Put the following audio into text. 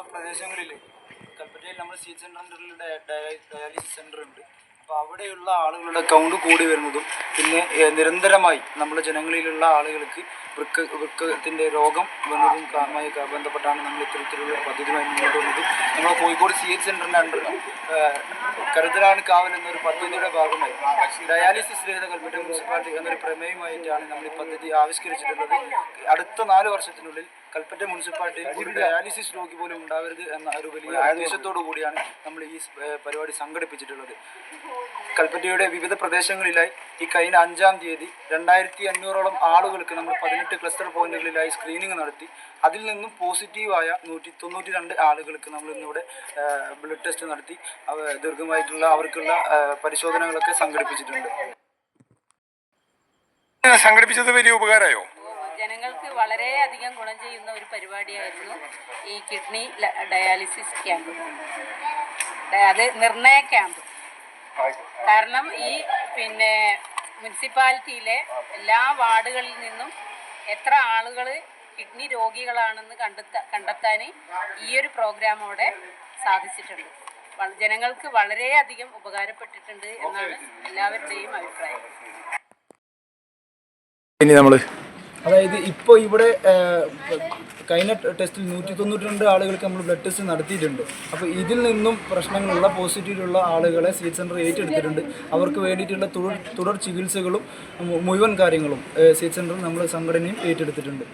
നമ്മുടെ പ്രദേശങ്ങളിൽ കൽപ്പറ്റയിൽ നമ്മൾ സി സെന്ററിൽ ഡയാലിസിസ് സെന്റർ ഉണ്ട്. അപ്പോൾ അവിടെയുള്ള ആളുകളുടെ കൗണ്ട് കൂടി വരുന്നതും പിന്നെ നിരന്തരമായി നമ്മുടെ ജനങ്ങളിലുള്ള ആളുകൾക്ക് വൃക്ക വൃക്കത്തിന്റെ രോഗം വന്നതും കാരണമായി ബന്ധപ്പെട്ടാണ് നമ്മൾ ഇത്തരത്തിലുള്ള പദ്ധതിയുമായി മുന്നോട്ട് വന്നത് നമ്മൾ കോഴിക്കോട് സി എച്ച് സെന്ററിന്റെ അണ്ടർ കരുതലാണ് കാവൽ എന്നൊരു പദ്ധതിയുടെ ഭാഗമായി. ഡയാലിസിസ് രഹിത കൽപ്പറ്റ മുനിസിപ്പാലിറ്റി എന്നൊരു പ്രമേയമായിട്ടാണ് നമ്മൾ ഈ പദ്ധതി ആവിഷ്കരിച്ചിട്ടുള്ളത്. അടുത്ത നാല് വർഷത്തിനുള്ളിൽ കൽപ്പറ്റ മുനിസിപ്പാലിറ്റിയിൽ ഒരു ഡയാലിസിസ് രോഗി പോലും ഉണ്ടാവരുത് എന്ന ഒരു വലിയ ആവേശത്തോടു കൂടിയാണ് നമ്മൾ ഈ പരിപാടി സംഘടിപ്പിച്ചിട്ടുള്ളത്. കൽപ്പറ്റയുടെ വിവിധ പ്രദേശങ്ങളിലായി ഈ കഴിഞ്ഞ അഞ്ചാം തീയതി രണ്ടായിരത്തി അഞ്ഞൂറോളം ആളുകൾക്ക് നമ്മൾ പതിനെട്ട് ക്ലസ്റ്റർ പോയിന്റുകളിലായി സ്ക്രീനിങ് നടത്തി. അതിൽ നിന്നും പോസിറ്റീവായ നൂറ്റി തൊണ്ണൂറ്റി രണ്ട് ആളുകൾക്ക് നമ്മൾ ഇന്നിവിടെ ബ്ലഡ് ടെസ്റ്റ് നടത്തി. ദീർഘമായിട്ടുള്ള അവർക്കുള്ള പരിശോധനകളൊക്കെ സംഘടിപ്പിച്ചിട്ടുണ്ട്. സംഘടിപ്പിച്ചത് വലിയ ഉപകാരമായോ? ജനങ്ങൾക്ക് വളരെയധികം ഗുണം ചെയ്യുന്ന ഒരു പരിപാടിയായിരുന്നു ഈ കിഡ്നി ഡയാലിസിസ് ക്യാമ്പ്. അത് നിർണയ ക്യാമ്പ്. കാരണം ഈ പിന്നെ മുനിസിപ്പാലിറ്റിയിലെ എല്ലാ വാർഡുകളിൽ നിന്നും എത്ര ആളുകൾ കിഡ്നി രോഗികളാണെന്ന് കണ്ടെത്ത കണ്ടെത്താൻ ഈ ഒരു പ്രോഗ്രാമോടെ സാധിച്ചിട്ടുണ്ട്. ജനങ്ങൾക്ക് വളരെയധികം ഉപകാരപ്പെട്ടിട്ടുണ്ട് എന്നാണ് എല്ലാവരുടെയും അഭിപ്രായം. ഇനി നമ്മൾ അതായത് ഇപ്പോൾ ഇവിടെ കഴിഞ്ഞ ടെസ്റ്റിൽ നൂറ്റി തൊണ്ണൂറ്റി രണ്ട് ആളുകൾക്ക് നമ്മൾ ബ്ലഡ് ടെസ്റ്റ് നടത്തിയിട്ടുണ്ട്. അപ്പോൾ ഇതിൽ നിന്നും പ്രശ്നങ്ങളുള്ള പോസിറ്റീവുള്ള ആളുകളെ സീറ്റ് സെന്റർ ഏറ്റെടുത്തിട്ടുണ്ട്. അവർക്ക് വേണ്ടിയിട്ടുള്ള തുടർ തുടർ ചികിത്സകളും മുഴുവൻ കാര്യങ്ങളും സീറ്റ് സെന്ററും നമ്മൾ സംഘടനയും ഏറ്റെടുത്തിട്ടുണ്ട്.